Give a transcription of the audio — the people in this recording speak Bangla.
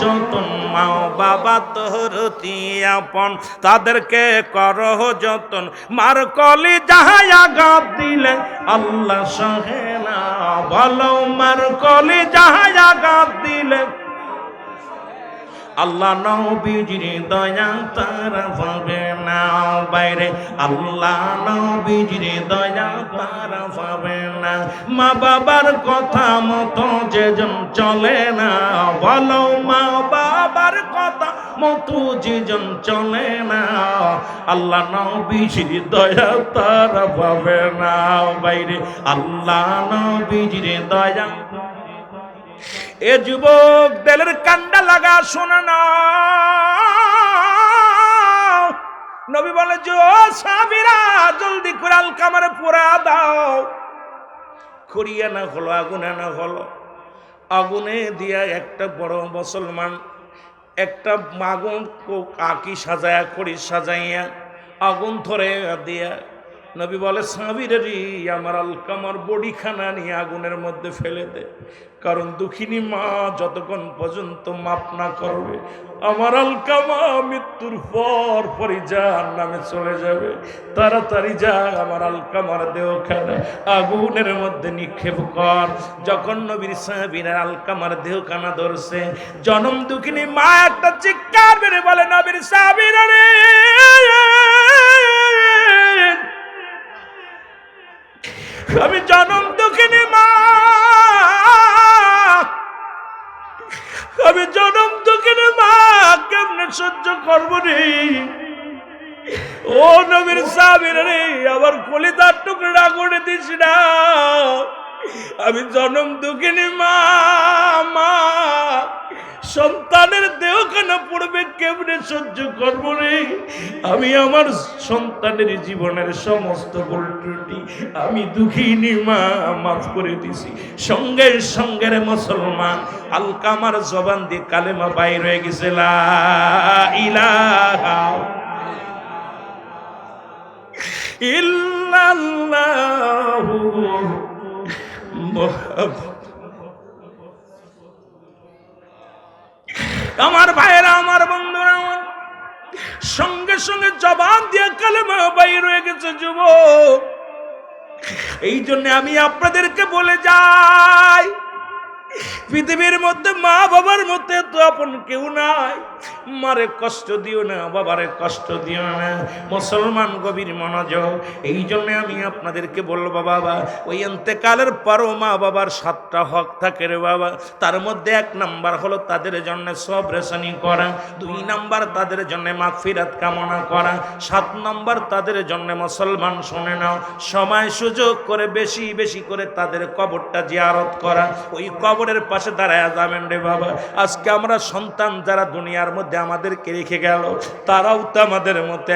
যতন মা বাবা তোর আপন। তাদেরকে কর যতন। মার কলি যাহায়া গাপ দিলে আল্লাহ সহে না। বলো, মার কলি যাহায়া গাপ দিলে আল্লাহ নবীজির দয়া তারা না বাইরে, আল্লাহ নবীজির দয়া তারা পাবে না। মা বাবার কথা মতো যেজন চলে না, বলো মা বাবার কথা মতো যেজন চলে না। আল্লাহ নবীজির দয়া তারা পাবে না। বাইরে, আল্লাহ নবীজির দয়া এ যুবক, দেলের কান্ডা লাগা শোনে না। নবী বলে যে ও সাবিরা জলদি কুরাল কামারে পোড়া দাও। খড়িয়া না হলো, আগুনে না হলো। আগুনে দিয়া একটা বড় মুসলমান, একটা মাগুন আকি সাজায়া, খড়ি সাজাইয়া আগুন ধরে দিয়া নবী বলে সাবিরেরই আমার আলকামার বডিখানা নিয়ে আগুনের মধ্যে ফেলে দে। কারণ দুঃখিনী মা যতক্ষণ পর্যন্ত মাপ না করবে, আমার আলকামা মৃত্যুর পর পরই যার নামে চলে যাবে। তাড়াতাড়ি যা, আমার আলকামার দেহখানা আগুনের মধ্যে নিক্ষেপ কর। যখন নবীর সাহাবিরা আলকামার দেহখানা ধরছে, জনম দুঃখিনী মা একটা চিৎকার বেড়ে বলে, নবীর সাহাবিরা করব রে ও নবীর সাবির রে, আমার কলিতার টুকরা করে দিস না। আমি জনম দুঃখিনী মা মা। সন্তানের দেহ কেন পড়বে কেমনে সহ্য করব রে? আমি আমার সন্তানের জীবনের সমস্ত ত্রুটি আমি দুঃখিনী মা মাফ করে দিছি। সঙ্গে সঙ্গে রে মুসলমান আলকামার জবান দিয়ে কালেমা বাইর হয়ে গেছে। লা আমার ভাইয়েরা, আমার বন্ধুরা সঙ্গে সঙ্গে জবান দিয়ে কালেমা বাইর হয়ে গেছে যুব এই জন্য আমি আপনাদেরকে বলে যাই পৃথিবীর মধ্যে মা বাবার মধ্যে তো আপন কেউ নাই। মারে কষ্ট দিও না, বাবারে কষ্ট দিও না। মুসলমান গভীর মনোযোগ এই জন্যে আমি আপনাদেরকে বলব, বাবা, ওই অন্তেকালের পরও মা বাবার সাতটা হক থাকে রে বাবা। তার মধ্যে এক নাম্বার হলো তাদের জন্য সব রেশনি করা, দুই নাম্বার তাদের জন্য মাগফিরাত কামনা করা, সাত নাম্বার তাদের জন্য মুসলমান শুনে নাও, সময় সুযোগ করে বেশি বেশি করে তাদের কবরটা জিয়ারত করা। ওই কবরের পাশে দাঁড়ায় যাবেন রে বাবা। আজকে আমরা সন্তান যারা দুনিয়ার মধ্যে আমাদেরকে রেখে গেল, তারাও তো আমাদের মতো